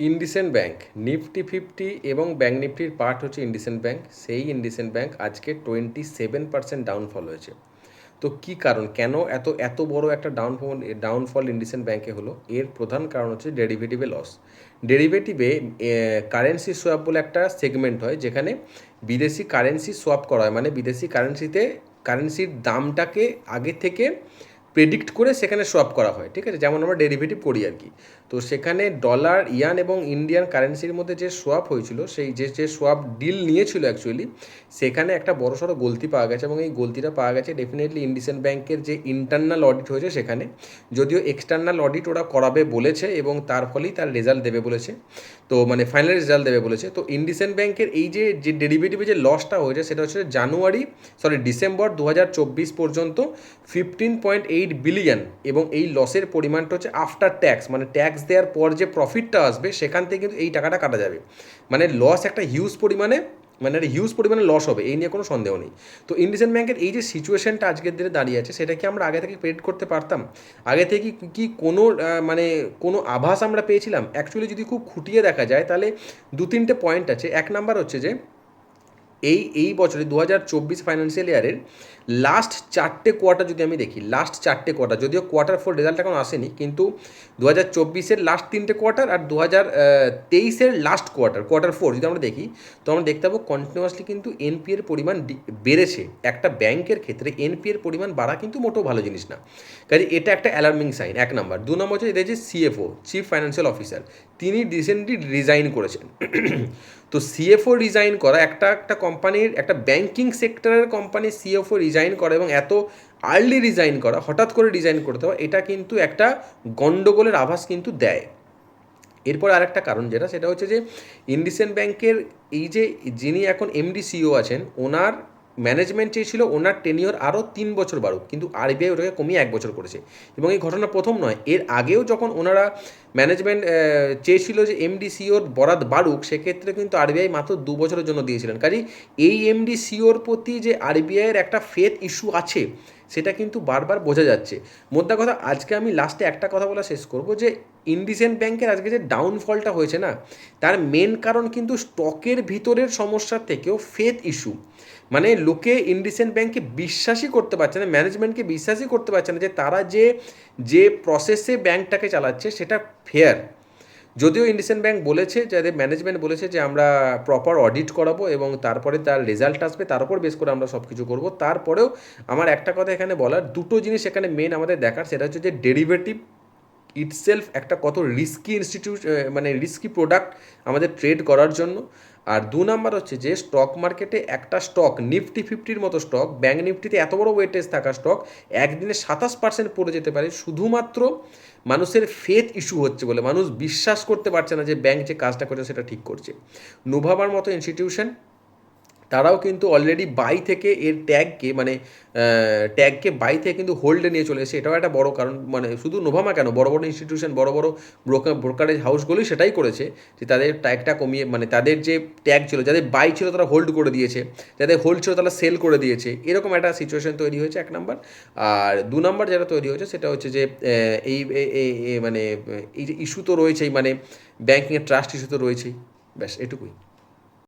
ইন্ডিসেন্ট bank Nifty fifty এবং bank নিফটির part হচ্ছে ইন্ডিসেন্ট ব্যাংক সেই ইন্ডিসেন্ট ব্যাংক আজকে টোয়েন্টি সেভেন পার্সেন্ট ডাউনফল হয়েছে। তো কি কারণ? কেন এত এত বড় একটা ডাউনফল ডাউনফল ইন্ডিসেন্ট ব্যাংকে হলো? এর প্রধান কারণ হচ্ছে ডেরিভেটিভে লস ডেরিভেটিভে কারেন্সি সোয়াপ বলে একটা সেগমেন্ট হয় যেখানে বিদেশি কারেন্সি সোয়াপ করা হয়। মানে বিদেশি কারেন্সিতে কারেন্সির দামটাকে আগে থেকে প্রেডিক্ট করে সেখানে সোয়াপ করা হয়, ঠিক আছে? যেমন আমরা ডেরিভেটিভ করি আর কি। তো সেখানে ডলার ইয়ান এবং ইন্ডিয়ান কারেন্সির মধ্যে যে সোয়াপ হয়েছিল, সেই যে যে সোয়াপ ডিল নিয়েছিল অ্যাকচুয়ালি সেখানে একটা বড় সড়ো গলতি পাওয়া গেছে এবং এই গলতিটা পাওয়া গেছে ডেফিনেটলি ইন্ডিসেন্ট ব্যাংকের যে ইন্টারনাল অডিট হয়েছে সেখানে। যদিও এক্সটার্নাল অডিট ওরা করাবে বলেছে এবং তার ফলেই তার রেজাল্ট দেবে বলেছে। তো মানে ফাইনাল রেজাল্ট দেবে বলেছে। তো ইন্ডিসেন্ট ব্যাংকের এই যে যে ডেরিভেটিভে যে লসটা হয়েছে, সেটা হচ্ছে জানুয়ারি সরি ডিসেম্বর দু হাজার চব্বিশ পর্যন্ত ফিফটিন পয়েন্ট এইট বিলিয়ন এবং এই লসের পরিমাণটা হচ্ছে আফটার ট্যাক্স মানে ট্যাক্স দেওয়ার পর যে প্রফিটটা আসবে, সেখান থেকে কিন্তু এই টাকাটা কাটা যাবে। মানে লস একটা হিউজ পরিমাণে মানে একটা হিউজ পরিমাণে লস হবে, এই নিয়ে কোনো সন্দেহ নেই। তো ইন্ডিয়ান ব্যাংকের এই যে সিচুয়েশনটা আজকের দিনে দাঁড়িয়ে আছে সেটা কি আমরা আগে থেকে প্রেডিক্ট করতে পারতাম। আগে থেকে কি কোনো মানে কোনো আভাস আমরা পেয়েছিলাম? অ্যাকচুয়ালি যদি খুব খুঁটিয়ে দেখা যায়, তাহলে দু তিনটে পয়েন্ট আছে। এক নাম্বার হচ্ছে যে, এই এই বছরে দু হাজার চব্বিশ ফাইন্যান্সিয়াল ইয়ারের লাস্ট চারটে কোয়ার্টার যদি আমি দেখি লাস্ট চারটে কোয়ার্টার যদিও কোয়ার্টার ফোর রেজাল্ট এখন আসেনি, কিন্তু দু হাজার চব্বিশের লাস্ট তিনটে কোয়ার্টার আর দু হাজার তেইশের লাস্ট কোয়ার্টার কোয়ার্টার ফোর যদি আমরা দেখি, তো আমরা দেখতে পাবো কন্টিনিউয়াসলি কিন্তু এনপি এর পরিমাণ বেড়েছে। একটা ব্যাংকের ক্ষেত্রে এনপি এর পরিমাণ বাড়া কিন্তু মোটেও ভালো জিনিস না। কাজে এটা একটা অ্যালার্মিং সাইন এক নাম্বার দু নম্বর হচ্ছে এদের যে সিএফও চিফ ফাইন্যান্সিয়াল অফিসার তিনি রিসেন্টলি রিজাইন করেছেন। তো সিএফও রিজাইন করা একটা একটা কোম্পানির একটা ব্যাংকিং সেক্টরের কোম্পানির সিএফও রিজাইন করা এবং এত আর্লি রিজাইন করা, হঠাৎ করে ডিজাইন করতে হয় এটা কিন্তু একটা গণ্ডগোলের আভাস কিন্তু দেয়। এরপর আরেকটা কারণ যেটা, সেটা হচ্ছে যে, ইন্ডিসেন্ট ব্যাংকের এই যে, যিনি এখন এমডি সিও আছেন, ওনার ম্যানেজমেন্ট চেয়েছিল ওনার টেনিওর আরও তিন বছর বাড়ুক, কিন্তু আরবিআই ওটাকে কমিয়ে এক বছর করেছে। এবং এই ঘটনা প্রথম নয়, এর আগেও যখন ওনারা ম্যানেজমেন্ট চেয়েছিল যে এমডি সিওর বরাদ বাড়ুক, সেক্ষেত্রে কিন্তু আরবিআই মাত্র দু বছরের জন্য দিয়েছিলেন। কাজেই এই এমডি সিওর প্রতি যে আরবিআইয়ের একটা ফেথ ইস্যু আছে, সেটা কিন্তু বারবার বোঝা যাচ্ছে। মোদ্দা কথা, আজকে আমি লাস্টে একটা কথা বলা শেষ করব যে ইন্ডিসেন্ট ব্যাংকের আজকে যে ডাউনফলটা হয়েছে না, তার মেন কারণ কিন্তু স্টকের ভিতরের সমস্যার থেকেও ফেথ ইস্যু মানে লোকে ইন্ডিসেন্ট ব্যাংকে বিশ্বাসই করতে পারছে না ম্যানেজমেন্টকে বিশ্বাসই করতে পারছে না যে তারা যে যে প্রসেসে ব্যাংকটাকে চালাচ্ছে সেটা ফেয়ার যদিও ইন্ডিসেন্ট ব্যাংক বলেছে যাদের ম্যানেজমেন্ট বলেছে যে আমরা প্রপার অডিট করাবো এবং তারপরে তার রেজাল্ট আসবে, তার উপর বেস করে আমরা সব কিছু করব। তারপরেও আমার একটা কথা এখানে বলার, দুটো জিনিস এখানে মেন আমাদের দেখার, সেটা হচ্ছে যে ডেরিভেটিভ ইটসেলফ একটা কত রিস্কি ইনস্টিটিউট মানে রিস্কি প্রোডাক্ট আমাদের ট্রেড করার জন্য। আর দু নাম্বার হচ্ছে যে স্টক মার্কেটে একটা স্টক নিফটি ফিফটির মতো স্টক ব্যাঙ্ক নিফটিতে এত বড় ওয়েটেজ থাকা স্টক একদিনে সাতাশ পার্সেন্ট পড়ে যেতে পারে। শুধুমাত্র মানুষের ফেথ ইস্যু হচ্ছে বলে, মানুষ বিশ্বাস করতে পারছে না যে ব্যাংক যে কাজটা করছে সেটা ঠিক করছে। নোভাবার মতো ইনস্টিটিউশন তারাও কিন্তু অলরেডি বাই থেকে এর ট্যাগকে মানে ট্যাগকে বাই থেকে কিন্তু হোল্ডে নিয়ে চলে এসেছে। এটাও একটা বড় কারণ মানে শুধু নোভামা কেন? বড় বড় ইনস্টিটিউশন বড় বড় ব্রোকার ব্রোকারেজ হাউসগুলোই সেটাই করেছে যে তাদের ট্যাগটা কমিয়ে মানে তাদের যে ট্যাগ ছিল, যাদের বাই ছিল তারা হোল্ড করে দিয়েছে, যাদের হোল্ড ছিল তারা সেল করে দিয়েছে। এরকম একটা সিচুয়েশন তৈরি হয়েছে এক নাম্বার আর দু নাম্বার যেটা তৈরি হয়েছে সেটা হচ্ছে যে এই মানে এই যে ইস্যু তো রয়েছেই মানে ব্যাঙ্কিংয়ের ট্রাস্ট ইস্যু তো রয়েছেই। ব্যাস, এটুকুই।